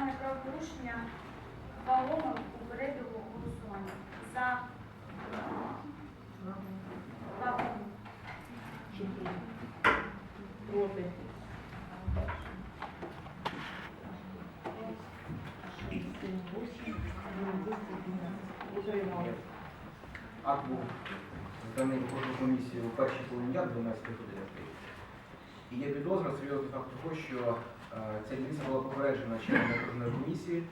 дане правопорушення вагомо у перебігу голосування. За вагомо. Проти. Акт був зданий в комісію у першій половині дня 12 години. І є підозра з серйозного факту того, що ця дільниця була попереджена членами окружної комісії,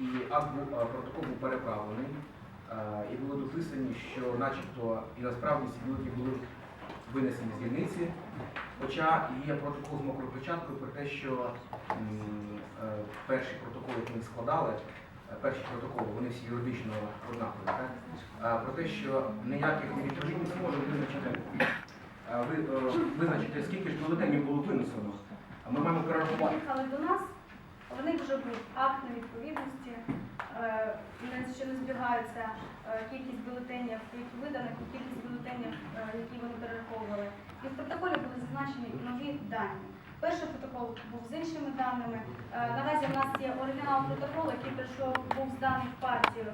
і акт був, е, протокол був переправлений, е, і були дописані, що начебто і насправді ці були винесені з дільниці, хоча є протокол з мокрою печаткою про те, що е, перші протоколи, які ми складали, е, перші протоколи, вони всі юридично однакові? Е, про те, що ніяких невідповідність може визначити, е, ви, е, визначити, скільки ж бюлетенів було винесено. А Ми маємо перерахувати. Приїхали до нас, в них вже був акт невідповідності, е, не- що не збігаються е, кількість бюлетенів, які виданих, кількість бюлетенів, е, які вони перераховували. І в протоколі були зазначені нові дані. Перший протокол був з іншими даними. Е, Наразі в нас є оригінал протоколу, який прийшов, був зданий в партію е,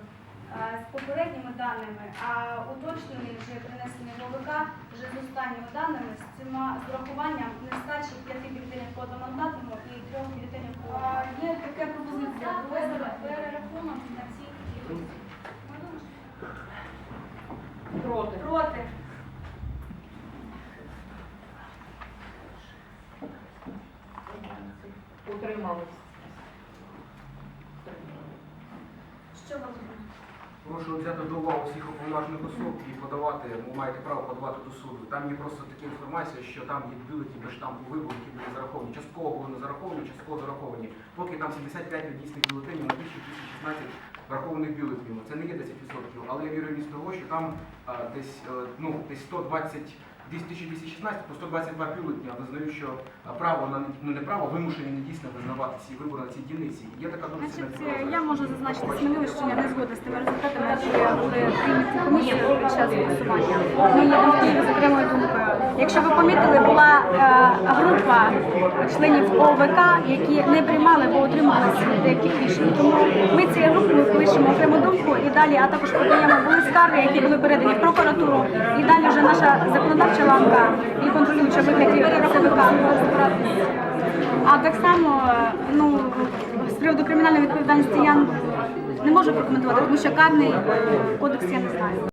з попередніми даними, а уточнений вже принесений в ОВК вже з останніми даними з цими з урахуванням нестачі п'яти бюлетенів по одномандатному і трьох бюлетенів по є таке пропозиція провести перерахунок на дільниці. Проти. проти. Утримались. Що вам робити? Прошу взяти до уваги всіх уповноважених особ і подавати, ви маєте право подавати до суду. Там є просто така інформація, що там є бюлетні без штампу вибору, які були зараховані. Частково були не зараховані, частково зараховані. Поки там 75 недійсних бюлетенів на 1216 врахованих бюлетенів. Це не є 10%, але я вірю з того, що там а, десь, е, ну, десь 120 1216 по 122 бюлетні, а визнаю, що право на ну не право, вимушені недійсно визнавати ці вибори на цій дільниці. Є така дуже Значить, я можу зазначити що я не згодна з прийняті комісією під час голосування. Ми їдемо в Києві з окремою думкою. Якщо ви помітили, була е, група членів ОВК, які не приймали, бо від деяких рішень. Тому ми цією групою пишемо окрему думку і далі, а також подаємо були скарги, які були передані в прокуратуру. І далі вже наша законодавча ланка і контролююча вигляді ЦВК. А так само, е, ну, з приводу кримінальної відповідальності я не можу прокоментувати, тому що карний е, кодекс я не знаю.